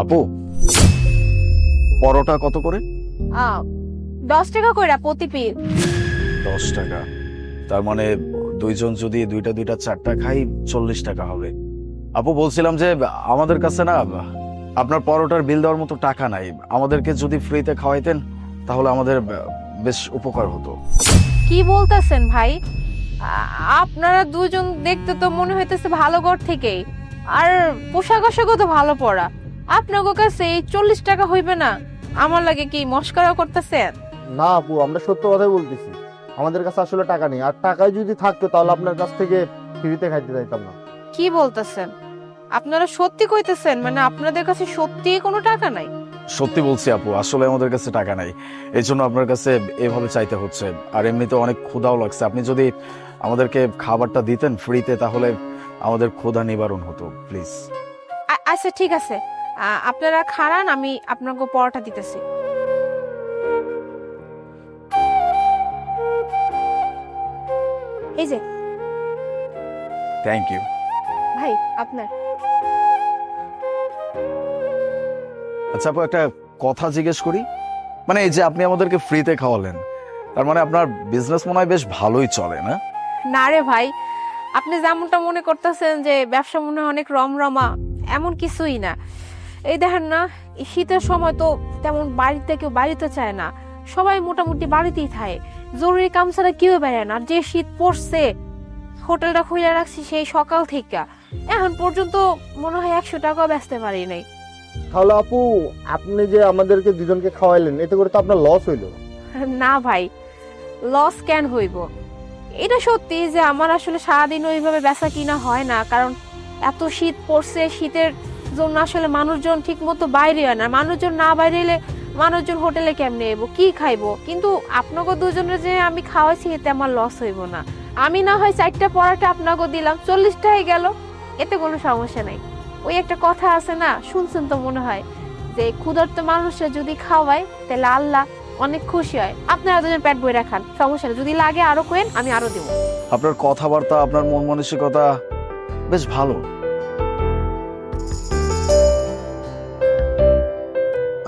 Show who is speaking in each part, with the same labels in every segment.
Speaker 1: আপু পরোটা কত করে?
Speaker 2: দশ টাকা কইরা প্রতি পিস।
Speaker 1: দশ টাকা। তার মানে দুইজন যদি দুইটা দুইটা চারটা খাই চল্লিশ টাকা হবে। আপু বলছিলাম যে আমাদের কাছে না আপনার পরোটার বিল দেওয়ার মতো টাকা নাই। আমাদেরকে যদি ফ্রিতে খাওয়াইতেন তাহলে আমাদের বেশ উপকার হতো।
Speaker 2: কি বলতেছেন ভাই? আপনারা দুজন দেখতে তো মনে হইতেছে ভালো ঘর থেকেই। আর পোশাক আশাকও তো ভালো পড়া আপনার কাছে এই চল্লিশ টাকা হইবে না? আমার লাগে কি মস্করা করতেছেন?
Speaker 3: না আপু আমরা সত্য কথাই বলতেছি। আমাদের কাছে আসলে টাকা নেই। আর টাকায় যদি থাকতো তাহলে আপনার কাছ থেকে ফ্রিতে খাইতে চাইতাম না।
Speaker 2: কি বলতেছেন? আপনারা সত্যি কইতেছেন? মানে আপনাদের কাছে সত্যিই কোনো টাকা নাই?
Speaker 1: সত্যি বলছি আপু আসলে আমাদের কাছে টাকা নাই। এই জন্য আপনার কাছে এভাবে চাইতে হচ্ছে। আর এমনিতে অনেক ক্ষুধাও লাগছে। আপনি যদি আমাদেরকে খাবারটা দিতেন ফ্রিতে তাহলে আমাদের ক্ষুধা নিবারণ হতো প্লিজ।
Speaker 2: আচ্ছা ঠিক আছে। আপনারা খারান আমি আপনাকে পরোটা দিতেছি। এই যে।
Speaker 1: থ্যাংক ইউ
Speaker 2: ভাই আপনার।
Speaker 1: আচ্ছা আপু একটা কথা জিজ্ঞেস করি। মানে এই যে আপনি আমাদেরকে ফ্রিতে খাওয়ালেন তার মানে আপনার বিজনেস মনে হয় বেশ ভালোই চলে না?
Speaker 2: না রে ভাই আপনি যেমনটা মনে করতেছেন যে ব্যবসা মনে হয় অনেক রমরমা এমন কিছুই না। এই দেখেন না শীতের সময় তো তেমন বাড়িতে কেউ বাড়িতে চায় না। সবাই মোটামুটি বাড়িতেই থাকে। জরুরি কাম ছাড়া কেউ বেড়ায় না। যে শীত পড়ছে হোটেলটা খুলে রাখছি সেই সকাল থেকে। এখন পর্যন্ত মনে হয় একশো টাকাও বেচতে পারি নাই।
Speaker 3: তাহলে আপু আপনি যে আমাদেরকে দুজনকে খাওয়াইলেন এতে করে তো আপনার লস হইল।
Speaker 2: না ভাই লস কেন হইব? এটা সত্যি যে আমার আসলে সারাদিন ওইভাবে বেচা কিনা হয় না। কারণ এত শীত পড়ছে শীতের জন্য আসলে মানুষজন ঠিক মতো বাইরে হয় না। মানুষজন না বাইরে এলে মানুষজন হোটেলে কেমনে এবো? কি খাইবো? কিন্তু আপনাকে দুজনের যে আমি খাওয়াইছি, এতে আমার লস হইব না। আমি না হয় চারটা পরাটা আপনাকে দিলাম, চল্লিশটাই গেল, এতে কোনো সমস্যা নাই। ওই একটা কথা আছে না, শুনছেন তো মনে হয়, যে ক্ষুধার্ত মানুষরা যদি খাওয়ায়, তাহলে আল্লাহ অনেক খুশি হয়। আপনারা দুজন পেট বই রাখান সমস্যা নেই। যদি লাগে আরও কোয়েন আমি আরও দেবো।
Speaker 1: আপনার কথাবার্তা, আপনার মন মানসিকতা বেশ ভালো।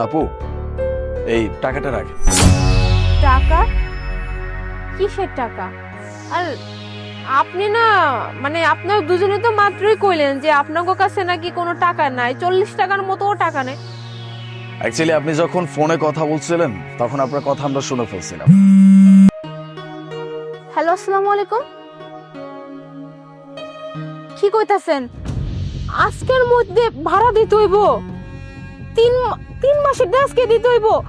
Speaker 1: আপু এই টাকাটা রাখ
Speaker 2: টাকা? কিসের টাকা? আর আপনি না মানে আপনার দুজনে তো মাত্রই কইলেন যে আপনার কাছে নাকি কোনো টাকা নাই চল্লিশ টাকার মতো টাকা নেই।
Speaker 1: অ্যাকচুয়ালি আপনি যখন ফোনে কথা বলছিলেন তখন আপনার কথা আমরা শুনে ফেলছিলাম।
Speaker 2: হ্যালো আসসালামু আলাইকুম। কি কইতাছেন? আজকের মধ্যে ভাড়া দিতে হইব। তিন তিন মাসের আজকে দিতে হইব?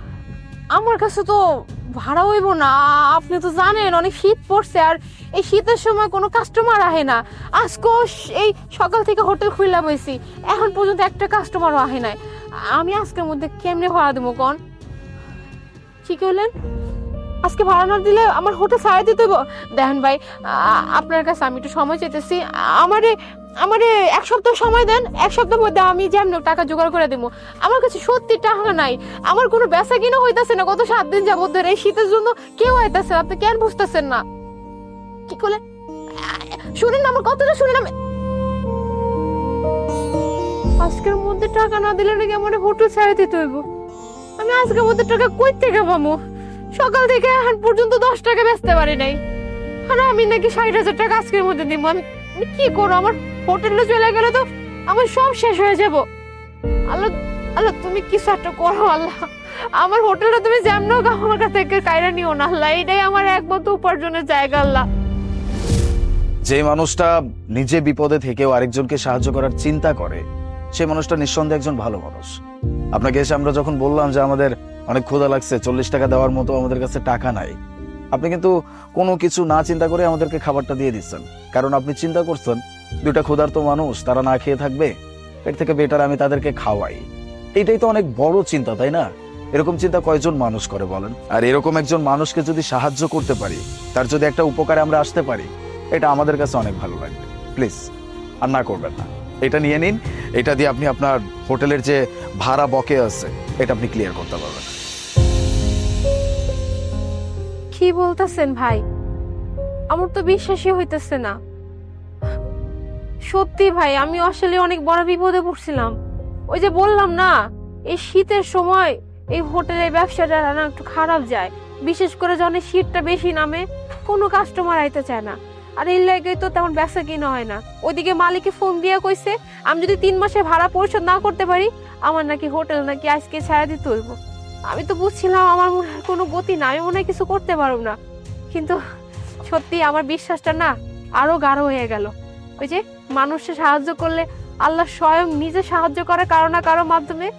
Speaker 2: আমার কাছে তো ভাড়া হইব না। আপনি তো জানেন, অনেক শীত পড়ছে আর এই শীতের সময় কোনো কাস্টমার আহে না। আজকেও স- এই সকাল থেকে হোটেল খুললা বইছি এখন পর্যন্ত একটা কাস্টমারও আহে নাই। আমি আজকের মধ্যে কেমনে ভাড়া দেবো কন? ঠিক কইলেন আজকে ভাড়া না দিলে আমার হোটেল ছাড়া দিতে দেখেন ভাই আপনার কাছে আমি একটু সময় চাইতেছি। আমারে আমারে এক সপ্তাহ সময় দেন, এক সপ্তাহের মধ্যে আমি যেমন টাকা জোগাড় করে দেবো। আমার কাছে সত্যি টাকা নাই। আমার কোনো বেচা কিনা হইতাছে না, গত সাত দিন যাবত ধরে এই শীতের জন্য কেউ আইতাছে আপনি কেন বুঝতেছেন না? কি করলে শুনেন আমার কথাটা শুনেন আমি আজকের মধ্যে টাকা না দিলে নাকি আমার হোটেল ছেড়ে দিতে হইব। আমি আজকের মধ্যে টাকা কই থেকে পাবো সকাল থেকে এখন পর্যন্ত দশ টাকা বেচতে পারি নাই। আর আমি নাকি ষাট হাজার টাকা আজকের মধ্যে দিব আমি কি করব? আমার হোটেলে চলে গেলে তো আমার সব শেষ হয়ে যাব। আল্লাহ আল্লাহ, তুমি কিছু একটা করো, আল্লাহ। আমার হোটেলটা তুমি যেমন হোক আমার কাছ থেকে কায়রা নিও না, আল্লাহ। এটাই আমার একমাত্র উপার্জনের জায়গা, আল্লাহ।
Speaker 1: যে মানুষটা নিজে বিপদে থেকেও আরেকজনকে সাহায্য করার চিন্তা করে সেই মানুষটা নিঃসন্দেহে একজন ভালো মানুষ। আপনাকে এসে আমরা যখন বললাম যে আমাদের অনেক ক্ষুধা লাগছে, চল্লিশ টাকা দেওয়ার মতো আমাদের কাছে টাকা নাই, আপনি কিন্তু কোনো কিছু না চিন্তা করে আমাদেরকে খাবারটা দিয়ে দিচ্ছেন। কারণ আপনি চিন্তা করছেন দুইটা ক্ষুধার্ত মানুষ তারা না খেয়ে থাকবে? এর থেকে বেটার আমি তাদেরকে খাওয়াই। এটাই তো অনেক বড় চিন্তা, তাই না? এরকম চিন্তা কয়জন মানুষ করে বলেন? আর এরকম একজন মানুষকে যদি সাহায্য করতে পারি, তার যদি একটা উপকারে আমরা আসতে পারি, এটা আমাদের কাছে অনেক ভালো লাগবে। প্লিজ, আর না করবেন না। এটা নিয়ে নিন, এটা দিয়ে আপনি আপনার হোটেলের যে ভাড়া বকে আছে, এটা আপনি ক্লিয়ার করতে পারবেন।
Speaker 2: কি বলতেছেন ভাই? আমার তো বিশ্বাসই হইতেছে না। সত্যি ভাই, আমি আসলে অনেক বড় বিপদে পড়ছিলাম। ওই যে বললাম না, এই শীতের সময় এই হোটেলের ব্যবসাটা না একটু খারাপ যায়। বিশেষ করে যখন শীতটা বেশি নামে, কোনো কাস্টমার আইতে চায় না। আর এই লেগে তো তেমন ব্যবসা কিনা হয় না। ওইদিকে মালিকে ফোন দিয়ে কইছে, আমি যদি তিন মাসে ভাড়া পরিশোধ না করতে পারি, আমার নাকি হোটেল নাকি আজকে ছাড়া দিতে হইব। আমি তো বুঝছিলাম আমার মনে কোনো গতি না আমি মনে কিছু করতে পারব না। কিন্তু সত্যি আমার বিশ্বাসটা না আরও গাঢ় হয়ে গেল। ওই যে মানুষকে সাহায্য করলে আল্লাহ স্বয়ং নিজে সাহায্য করে কারও না কারও মাধ্যমে।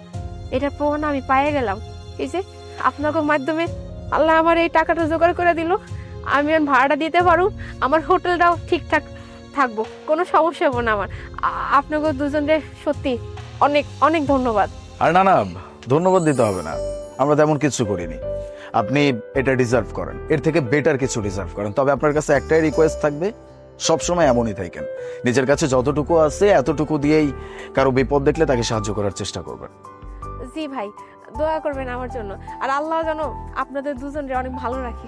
Speaker 2: এটার প্রমাণ আমি পাইয়ে গেলাম। এই যে, আপনাদের মাধ্যমে আল্লাহ আমার এই টাকাটা জোগাড় করে দিল। আমি আর ভাড়াটা দিতে পারু আমার হোটেলটাও ঠিকঠাক থাকব, কোনো সমস্যা হবে না আমার। আপনাকে দুজনের সত্যি অনেক অনেক ধন্যবাদ।
Speaker 1: আর না না, ধন্যবাদ দিতে হবে না। আমরা তেমন কিছু করিনি। আপনি এটা ডিজার্ভ করেন। এর থেকে বেটার কিছু ডিজার্ভ করেন। তবে আপনার কাছে একটাই রিকোয়েস্ট থাকবে সবসময় এমনই থাকেন। নিজের কাছে যতটুকু আছে, এতটুকু দিয়েই কারও বিপদ দেখলে তাকে সাহায্য করার চেষ্টা করবেন।
Speaker 2: জি ভাই, দোয়া করবেন আমার জন্য। আর আল্লাহ যেন আপনাদের দুজনকে অনেক ভালো রাখি।